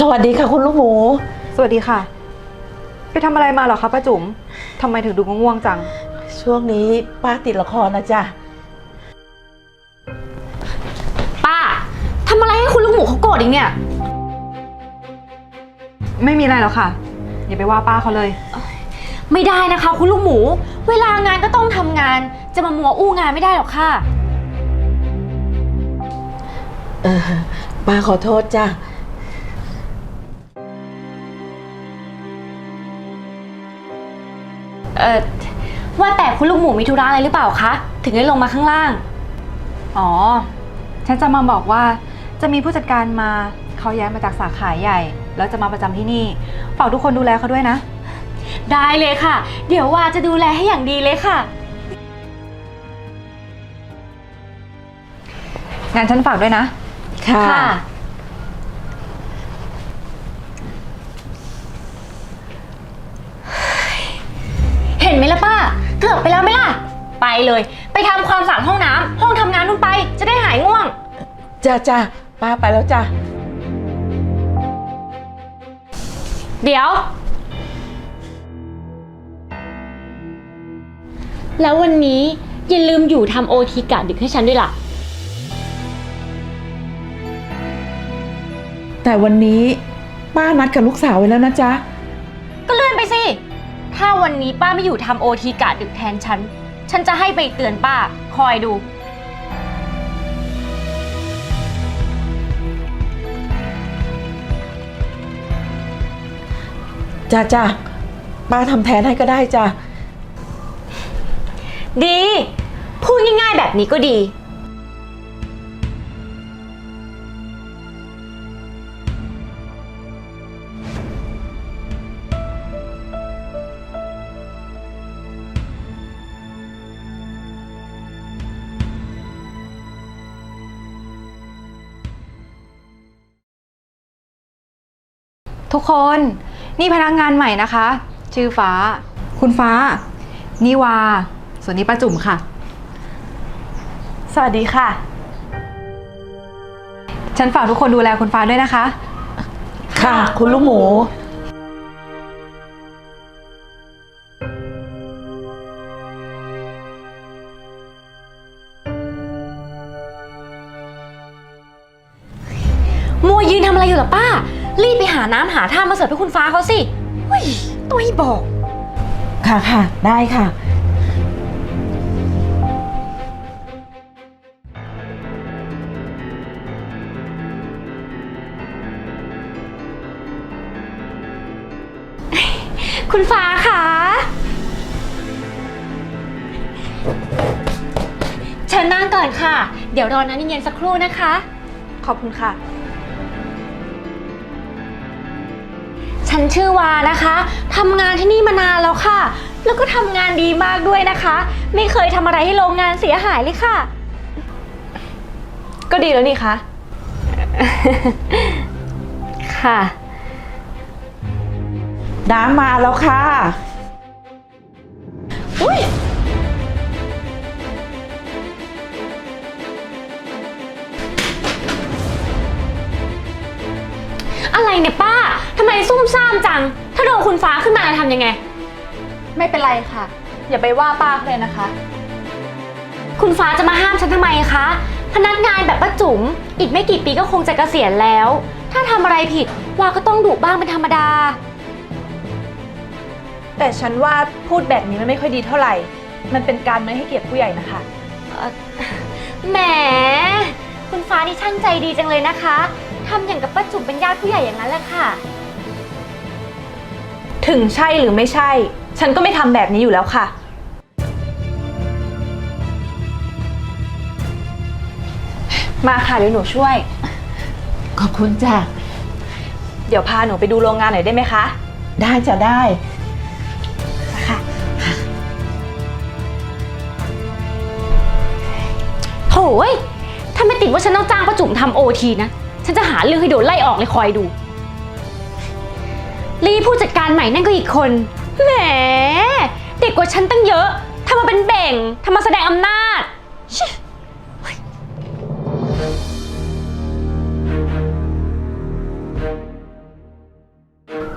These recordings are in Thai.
สวัสดีค่ะคุณลูกหมู สวัสดีค่ะ ไปทำอะไรมาเหรอคะป้าจุ๋มทำไมถึงดูง่วงๆจัง ช่วงนี้ป้าติดละครนะจ๊ะ ป้าทำอะไรให้คุณลูกหมูเขาโกรธอีกเนี่ย ไม่มีอะไรหรอกค่ะ อย่าไปว่าป้าเขาเลย ไม่ได้นะคะ คุณลูกหมู เวลางานก็ต้องทำงาน จะมามัวอู้งานไม่ได้หรอกค่ะ เออป้าขอโทษจ้ะ เออว่าแต่คุณลูกหมูมีธุระอะไรหรือเปล่าคะ ถึงได้ลงมาข้างล่าง อ๋อ ฉันจะมาบอกว่าจะมีผู้จัดการมาเขาย้ายมาจากสาขาใหญ่ แล้วจะมาประจำที่นี่ ฝากทุกคนดูแลเขาด้วยนะ ได้เลยค่ะ เดี๋ยวว่าจะดูแลให้อย่างดีเลยค่ะ งานฉันฝากด้วยนะ ค่ะ เห็นไหมล่ะป้า เกือบไปแล้วไหมล่ะ ไปเลย ไปทำความสะอาดห้องน้ำห้องทำงานนู่นไป จะได้หายง่วง จ้าจ้าป้าไปแล้วจ้ะเดี๋ยว แล้ววันนี้อย่าลืมอยู่ทำโอทีกะดึกให้ฉันด้วยล่ะ แต่วันนี้ป้านัดกับลูกสาวไว้แล้วนะจ๊ะ ก็เลื่อนไปสิ ถ้าวันนี้ป้าไม่อยู่ทำโอทีกะดึกแทนฉัน ฉันจะให้ไปเตือนป้า คอยดู จ้าจ้าป้าทำแทนให้ก็ได้จ้ะดี พูดง่ายๆแบบนี้ก็ดี ทุกคนนี่พนักงานใหม่นะคะ ชื่อฟ้า คุณฟ้า นิวา ส่วนนี้ป้าจุ๋มค่ะ สวัสดีค่ะ ฉันฝากทุกคนดูแลคุณฟ้าด้วยนะคะ ค่ะ คุณลูกหมู น้ำหาท่ามาเสิร์ฟให้คุณฟ้าเขาสิเฮ้ยตัวให้บอก ค่ะค่ะ ได้ค่ะ คุณฟ้าค่ะ เชิญนั่งก่อนค่ะ เดี๋ยวรอน้ำเย็นๆสักครู่นะคะ ขอบคุณค่ะ ฉันชื่อวานะคะทำงานที่นี่มานานแล้วค่ะ แล้วก็ทำงานดีมากด้วยนะคะ ไม่เคยทำอะไรให้โรงงานเสียหายเลยค่ะ ก็ดีแล้วนี่คะ ค่ะ น้ำมาแล้วค่ะ อุ้ยอะไรเนี่ยป้า ทำไมซุ่มซ่ามจัง ถ้าโดนคุณฟ้าขึ้นมาจะทำยังไง ไม่เป็นไรค่ะ อย่าไปว่าป้าเขาเลยนะคะ คุณฟ้าจะมาห้ามฉันทำไมคะ พนักงานแบบป้าจุ๋มอีกไม่กี่ปีก็คงจะเกษียณแล้ว ถ้าทำอะไรผิดวาก็ต้องดุบ้างเป็นธรรมดา แต่ฉันว่าพูดแบบนี้มันไม่ค่อยดีเท่าไหร่ มันเป็นการไม่ให้เกียรติผู้ใหญ่นะคะเอ่อแหม คุณฟ้านี่ช่างใจดีจังเลยนะคะ ทำอย่างกับป้าจุ๋มเป็นญาติผู้ใหญ่อย่างนั้นแหละค่ะ ถึงใช่หรือไม่ใช่ ฉันก็ไม่ทำแบบนี้อยู่แล้วค่ะ มาค่ะเดี๋ยวหนูช่วย ขอบคุณจ้ะ เดี๋ยวพาหนูไปดูโรงงานหน่อยได้ไหมคะได้จะได้ ค่ะโถยถ้าไม่ติดว่าฉันต้องจ้างป้าจุ๋มทำโอทีนะ ฉันจะหาเรื่องให้โดนไล่ออกเลยคอยดู ลีผู้จัดการใหม่นั่นก็อีกคน แหม เด็กกว่าฉันตั้งเยอะทำมาเป็นเบ่งทำมาแสดงอำนาจ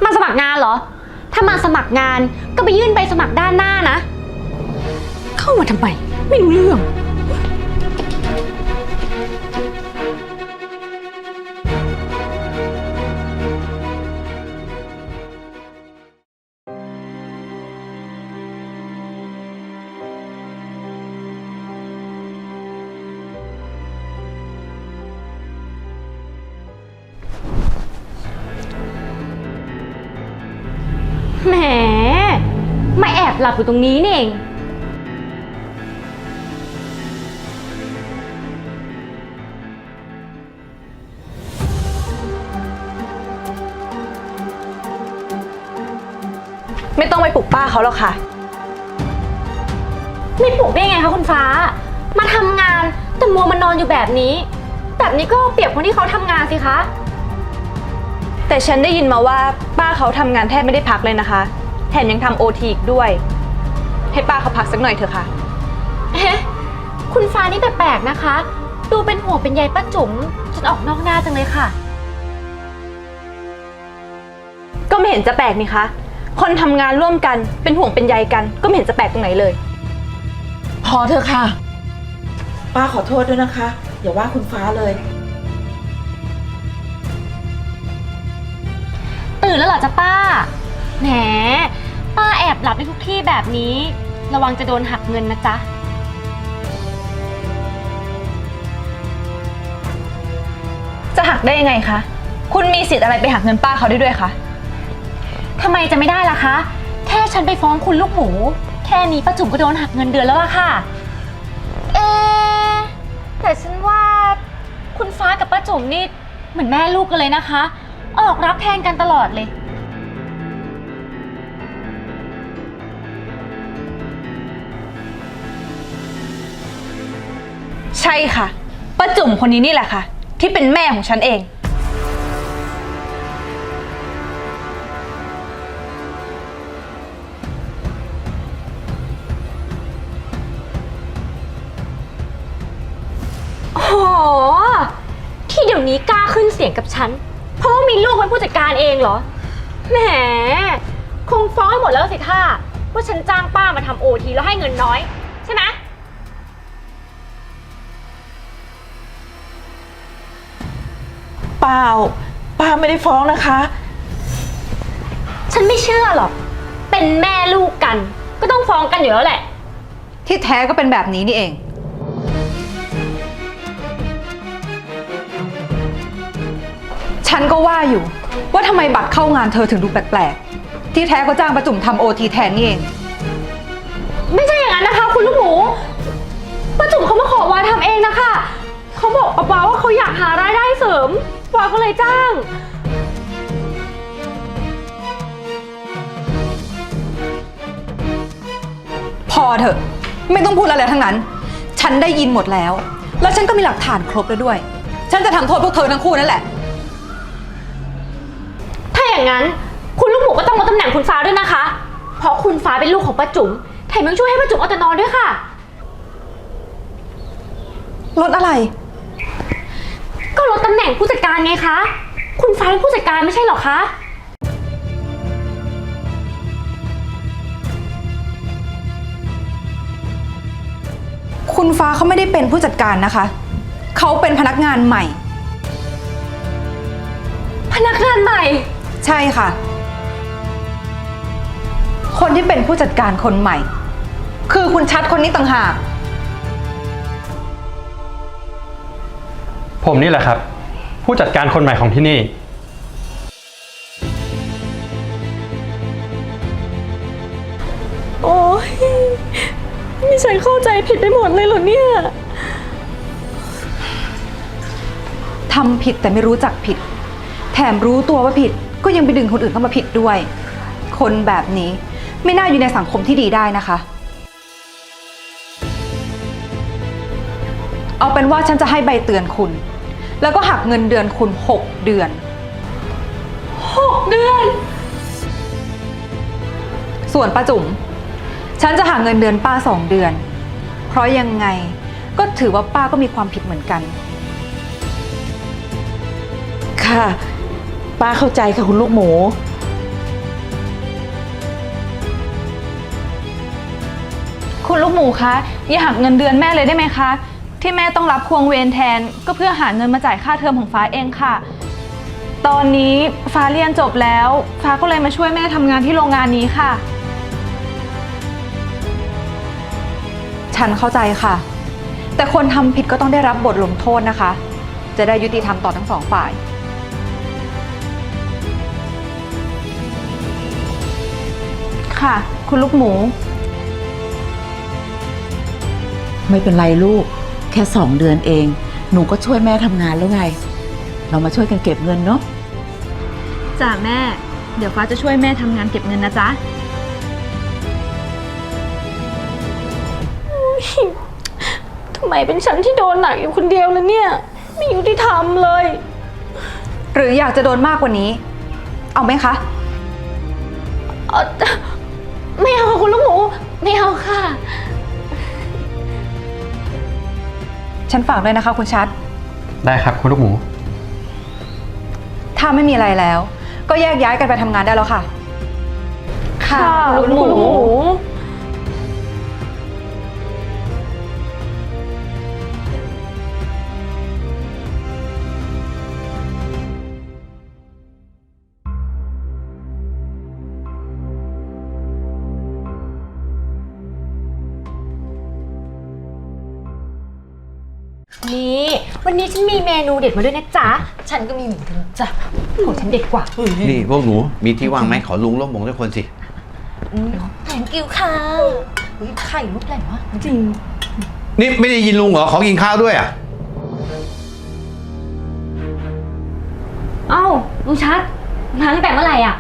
มาสมัครงานเหรอ ถ้ามาสมัครงานก็ไปยื่นใบสมัครด้านหน้านะ เข้ามาทำไม ไม่รู้เรื่อง ลับอยู่ตรงนี้นี่เอง ไม่ต้องไปปลุกป้าเขาหรอกค่ะ ไม่ปลุกได้ไงคะคุณฟ้า มาทำงานแต่มัวมานอนอยู่แบบนี้ แบบนี้ก็เปรียบคนที่เขาทำงานสิคะ แต่ฉันได้ยินมาว่าป้าเขาทำงานแทบไม่ได้พักเลยนะคะ แถมยังทำโอทีอีกด้วย ให้ป้าเขาพักสักหน่อยเถอะค่ะ เอ๊ะคุณฟ้านี่แปลกๆนะคะ ดูเป็นห่วงเป็นใยป้าจุ๋มจนออกนอกหน้าจังเลยค่ะ ก็ไม่เห็นจะแปลกนี่คะ คนทำงานร่วมกันเป็นห่วงเป็นใยกัน ก็ไม่เห็นจะแปลกตรงไหนเลย พอเถอะค่ะ ป้าขอโทษด้วยนะคะ อย่าว่าคุณฟ้าเลย ตื่นแล้วเหรอจ๊ะป้า แหม ป้าแอบหลับในทุกที่แบบนี้ ระวังจะโดนหักเงินนะจ๊ะ จะหักได้ยังไงคะ คุณมีสิทธิ์อะไรไปหักเงินป้าเขาได้ด้วยคะ ทำไมจะไม่ได้ล่ะคะ แค่ฉันไปฟ้องคุณลูกหมู แค่นี้ป้าจุ๋มก็โดนหักเงินเดือนแล้วล่ะค่ะ เอะแต่ฉันว่าคุณฟ้ากับป้าจุ๋มนี่เหมือนแม่ลูกกันเลยนะคะ ออกรับแทนกันตลอดเลย ใช่ค่ะป้าจุ่มคนนี้นี่แหละค่ะ ที่เป็นแม่ของฉันเอง โอ้โหที่เดี๋ยวนี้กล้าขึ้นเสียงกับฉัน เพราะว่ามีลูกเป็นผู้จัดการเองเหรอ แหม คงฟ้องให้หมดแล้วสิท่าว่าฉันจ้างป้ามาทำโอทีแล้วให้เงินน้อย ใช่ไหม ปล่า ป้าไม่ได้ฟ้องนะคะ ฉันไม่เชื่อหรอก เป็นแม่ลูกกัน ก็ต้องฟ้องกันอยู่แล้วแหละ ที่แท้ก็เป็นแบบนี้นี่เอง ฉันก็ว่าอยู่ ว่าทำไมบัตรเข้างานเธอถึงดูแปลกๆ ที่แท้ก็จ้างประจุมทำโอทีแทนนี่เอง ไม่ใช่อย่างนั้นนะคะ คุณลูกหมูป้าจุ๋มเขามาขอวาทำเองนะคะ เขาบอกป้าว่าเขาอยากหารายได้เสริม วาก็เลยจ้าง พอเถอะ ไม่ต้องพูดอะไรทั้งนั้น ฉันได้ยินหมดแล้ว แล้วฉันก็มีหลักฐานครบแล้วด้วย ฉันจะทำโทษพวกเธอทั้งคู่นั่นแหละ ถ้าอย่างนั้น คุณลูกหมูก็ต้องลดตำแหน่งคุณฟ้าด้วยนะคะ เพราะคุณฟ้าเป็นลูกของป้าจุ๋มแถมยังช่วยให้ป้าจุ๋มเอาแต่นอนด้วยค่ะ ลดอะไรก็ ลดตำแหน่งผู้จัดการไงคะ คุณฟ้าเป็นผู้จัดการไม่ใช่เหรอคะ คุณฟ้าเขาไม่ได้เป็นผู้จัดการนะคะ เขาเป็นพนักงานใหม่ พนักงานใหม่ ใช่ค่ะ คนที่เป็นผู้จัดการคนใหม่ คือคุณชัดคนนี้ต่างหาก ผมนี่แหละครับ ผู้จัดการคนใหม่ของที่นี่ โอ้ยนี่ฉันเข้าใจผิดไปหมดเลยเหรอเนี่ย ทำผิดแต่ไม่รู้จักผิด แถมรู้ตัวว่าผิด ก็ยังไปดึงคนอื่นเข้ามาผิดด้วย คนแบบนี้ไม่น่าอยู่ในสังคมที่ดีได้นะคะ เอาเป็นว่าฉันจะให้ใบเตือนคุณ แล้วก็หักเงินเดือนคุณ 6 เดือน 6 เดือน ส่วนป้าจุ๋มฉันจะหักเงินเดือนป้าสองเดือน เพราะยังไงก็ถือว่าป้าก็มีความผิดเหมือนกัน ค่ะ ป้าเข้าใจค่ะคุณลูกหมู คุณลูกหมูคะอย่าหักเงินเดือนแม่เลยได้ไหมคะ ที่แม่ต้องรับควงเวรแทนก็เพื่อหาเงินมาจ่ายค่าเทอมของฟ้าเองค่ะ ตอนนี้ฟ้าเรียนจบแล้ว ฟ้าก็เลยมาช่วยแม่ทำงานที่โรงงานนี้ค่ะ ฉันเข้าใจค่ะ แต่คนทำผิดก็ต้องได้รับบทลงโทษนะคะ จะได้ยุติธรรมต่อทั้งสองฝ่าย ค่ะ คุณลูกหมู ไม่เป็นไรลูกแค่สองเดือนเอง หนูก็ช่วยแม่ทำงานแล้วไง เรามาช่วยกันเก็บเงินเนาะจ้าแม่ เดี๋ยวฟ้าจะช่วยแม่ทำงานเก็บเงินนะจ๊ะ ทำไมเป็นฉันที่โดนหนักอยู่คนเดียวเลยเนี่ย ไม่ยุติธรรมเลย หรืออยากจะโดนมากกว่านี้ เอาไหมคะเอ่อไม่เอาค่ะคุณลูกหมู ไม่เอาค่ะ ฉันฝากด้วยนะคะคุณชัด ได้ครับคุณลูกหมู ถ้าไม่มีอะไรแล้ว ก็แยกย้ายกันไปทำงานได้แล้วค่ะ ค่ะลูกหมู นี่ วันนี้ฉันมีเมนูเด็ดมาด้วยนะจ๊ะ ฉันก็มีเหมือนกันจ้ะของฉันเด็ดกว่านี่พวกหนูมีที่ว่างไหมขอลุงร่วมวงด้วยคนสิแตงกิวค่ะเฮ้ยไข่ลูกแหลมวะจริง นี่ไม่ได้ยินลุงเหรอขอกินข้าวด้วยอะเอ้าลุงชัดมาตั้งแต่เมื่อไหร่อะ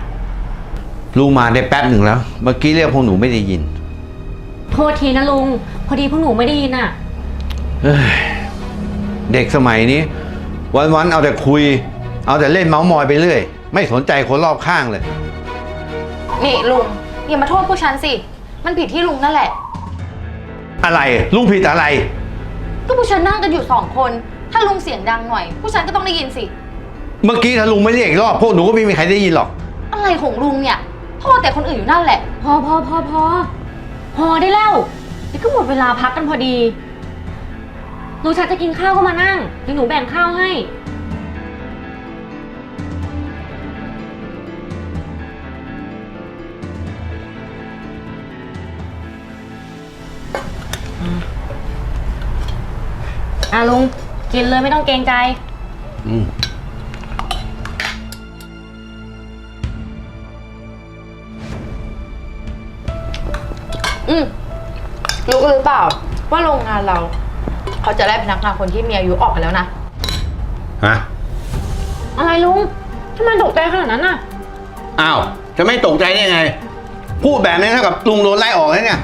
ลุงมาได้แป๊บหนึ่งแล้ว เมื่อกี้เรียกพวกหนูไม่ได้ยิน โทษทีนะลุง พอดีพวกหนูไม่ได้ยินอะ เอ้ยเด็กสมัยนี้ วันๆเอาแต่คุย เอาแต่เล่นเมาส์มอยไปเรื่อย ไม่สนใจคนรอบข้างเลย นี่ลุงอย่ามาโทษพวกฉันสิ มันผิดที่ลุงนั่นแหละ อะไรลุงผิดอะไร ก็พวกฉันนั่งกันอยู่สองคน ถ้าลุงเสียงดังหน่อย พวกฉันก็ต้องได้ยินสิ เมื่อกี้ถ้าลุงไม่เรียกอีกรอบพวกหนูก็ไม่มีใครได้ยินหรอก อะไรของลุงเนี่ยโทษแต่คนอื่นอยู่นั่นแหละ พอพอพอพอพอได้แล้วเดี๋ยวก็หมดเวลาพักกันพอดี หนูชัดจะกินข้าวก็มานั่งเดี๋ยวหนูแบ่งข้าวให้ อะลุง กินเลยไม่ต้องเกรงใจ อืมอืมรู้หรือเปล่า ว่าโรงงานเรา เขาจะได้พนักงานคนที่มีอายุออกไปแล้วนะ ฮะ อะไรลุงทำไมตกใจขนาดนั้นน่ะ อ้าว จะไม่ตกใจได้ไง พูดแบบนี้เท่ากับลุงโดนไล่ออกแล้วเนี่ย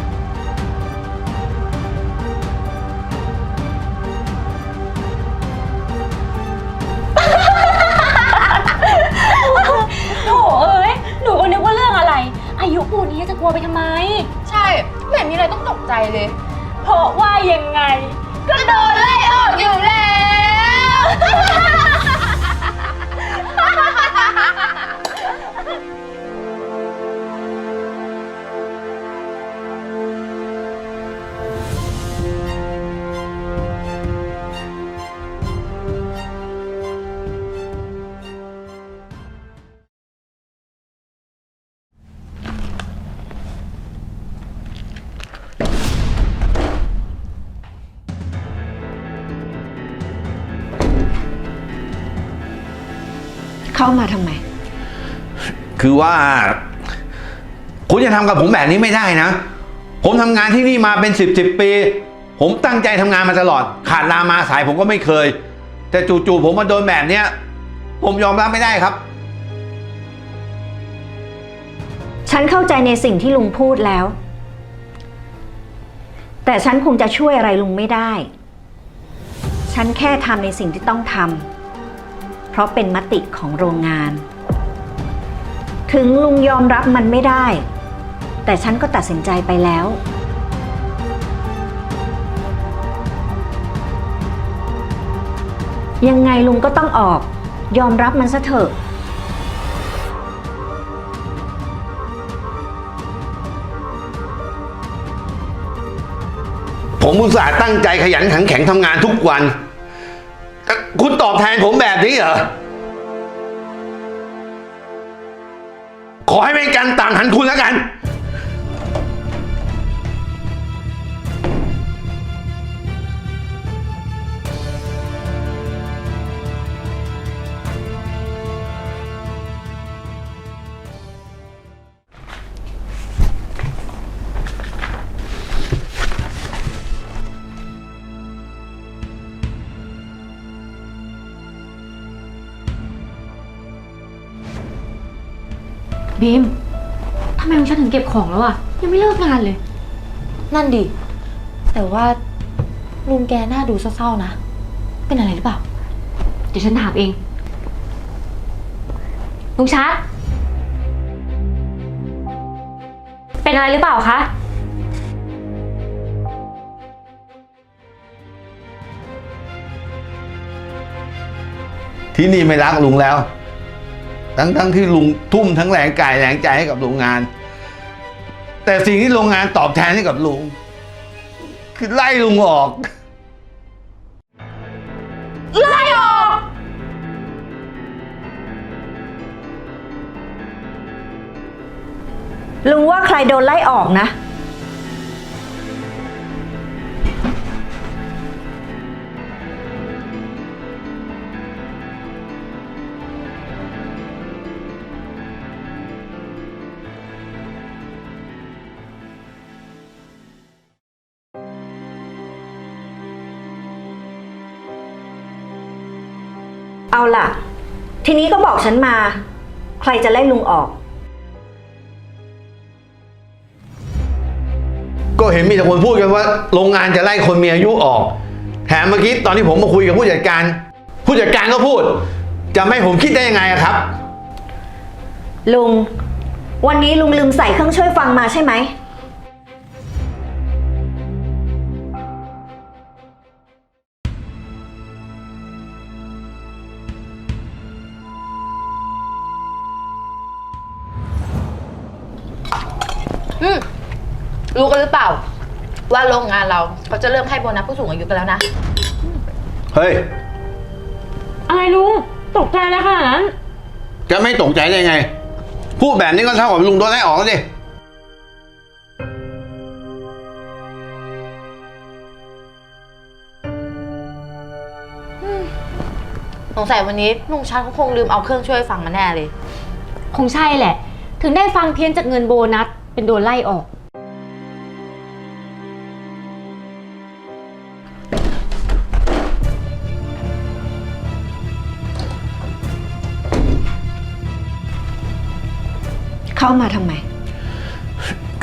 เข้ามาทำไม คือว่า คุณจะทำกับผมแบบนี้ไม่ได้นะ ผมทำงานที่นี่มาเป็นสิบสิบปี ผมตั้งใจทำงานมาตลอด ขาดลามาสายผมก็ไม่เคย แต่จู่ๆผมมาโดนแบบเนี้ย ผมยอมรับไม่ได้ครับ ฉันเข้าใจในสิ่งที่ลุงพูดแล้ว แต่ฉันคงจะช่วยอะไรลุงไม่ได้ ฉันแค่ทำในสิ่งที่ต้องทำ เพราะเป็นมติของโรงงาน ถึงลุงยอมรับมันไม่ได้ แต่ฉันก็ตัดสินใจไปแล้ว ยังไงลุงก็ต้องออก ยอมรับมันซะเถอะผมอุตส่าห์ตั้งใจขยันขันแข็งทำงานทุกวัน คุณตอบแทนผมแบบนี้เหรอ ขอให้เป็นการต่างหันคุณแล้วกัน บีมทำไมลุงชัดถึงเก็บของแล้วอะยังไม่เลิกงานเลย นั่นดิ แต่ว่าลุงแกหน้าดูเศร้าๆนะ เป็นอะไรหรือเปล่า เดี๋ยวฉันถามเอง ลุงชัด เป็นอะไรหรือเปล่าคะ ที่นี่ไม่รักลุงแล้ว ทั้งทั้งที่ลุงทุ่มทั้งแรงกายแรงใจให้กับโรงงาน แต่สิ่งที่โรงงานตอบแทนให้กับลุง คือไล่ลุงออก ไล่ออก ลุงว่าใครโดนไล่ออกนะ เอาล่ะ ทีนี้ก็บอกฉันมา ใครจะไล่ลุงออก ก็เห็นมีแต่คนพูดกันว่า โรงงานจะไล่คนมีอายุออก แถมเมื่อกี้ตอนที่ผมมาคุยกับผู้จัดการ ผู้จัดการก็พูด จะไม่ให้ผมคิดได้ยังไงอะครับ ลุง วันนี้ลุงลืมใส่เครื่องช่วยฟังมาใช่ไหม รู้กันหรือเปล่า ว่าโรงงานเราเขาจะเริ่มให้โบนัสผู้สูงอายุกันแล้วนะ เฮ้ย อะไรลุงตกใจแล้วขนาดนั้น จะไม่ตกใจได้ไง พูดแบบนี้ก็เท่ากับลุงโดนไล่ออกแล้วดิสงสัยวันนี้ลุงชัดเขาคงลืมเอาเครื่องช่วยฟังมาแน่เลย คงใช่แหละ ถึงได้ฟังเพี้ยนจากเงินโบนัสเป็นโดนไล่ออก เข้ามาทำไม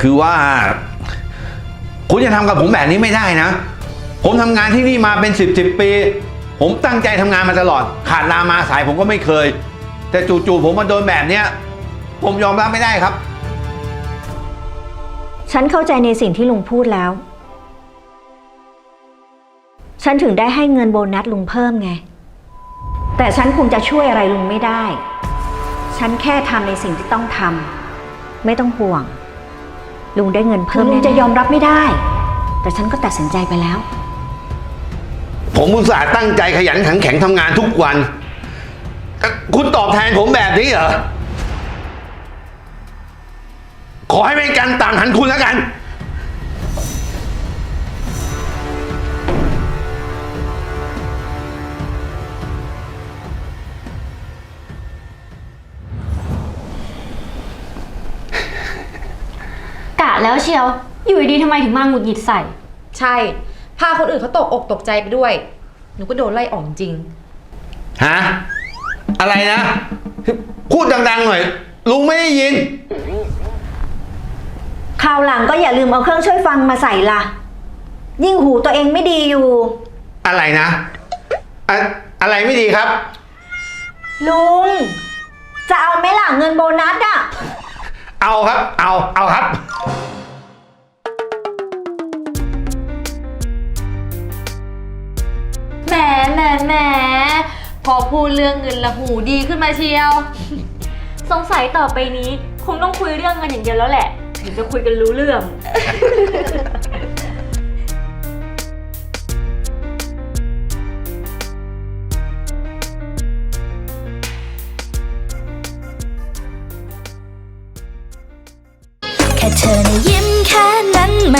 คือว่า คุณจะทำกับผมแบบนี้ไม่ได้นะ ผมทำงานที่นี่มาเป็นสิบสิบปี ผมตั้งใจทำงานมาตลอด ขาดลามาสายผมก็ไม่เคย แต่จู่ๆผมมาโดนแบบเนี้ย ผมยอมรับไม่ได้ครับ ฉันเข้าใจในสิ่งที่ลุงพูดแล้ว ฉันถึงได้ให้เงินโบนัสลุงเพิ่มไง แต่ฉันคงจะช่วยอะไรลุงไม่ได้ ฉันแค่ทำในสิ่งที่ต้องทำ ไม่ต้องห่วง ลุงได้เงินเพิ่มลุงจะยอมรับไม่ได้ แต่ฉันก็ตัดสินใจไปแล้ว ผมอุตส่าห์ตั้งใจขยันขันแข็งทำงานทุกวันแต่คุณตอบแทนผมแบบนี้เหรอ ขอให้เป็นการต่างหันคุณแล้วกัน แล้วเชียว อยู่ดีๆทำไมถึงมาหงุดหงิดใส่ ใช่ พาคนอื่นเขาตกอกตกใจไปด้วย หนูก็โดนไล่ออกจริง ฮะ อะไรนะ พูดดังๆหน่อย ลุงไม่ได้ยิน คราวหลังก็อย่าลืมเอาเครื่องช่วยฟังมาใส่ละยิ่งหูตัวเองไม่ดีอยู่ อะไรนะอะอะไรไม่ดีครับ ลุง จะเอาไหมล่ะเงินโบนัสอะ เอาครับ เอา เอาครับ หมแหมแหมพอพูดเรื่องเงินละหูดีขึ้นมาเชียว สงสัยต่อไปนี้ คงต้องคุยเรื่องเงินอย่างเดียวแล้วแหละ ถึงจะคุยกันรู้เรื่อง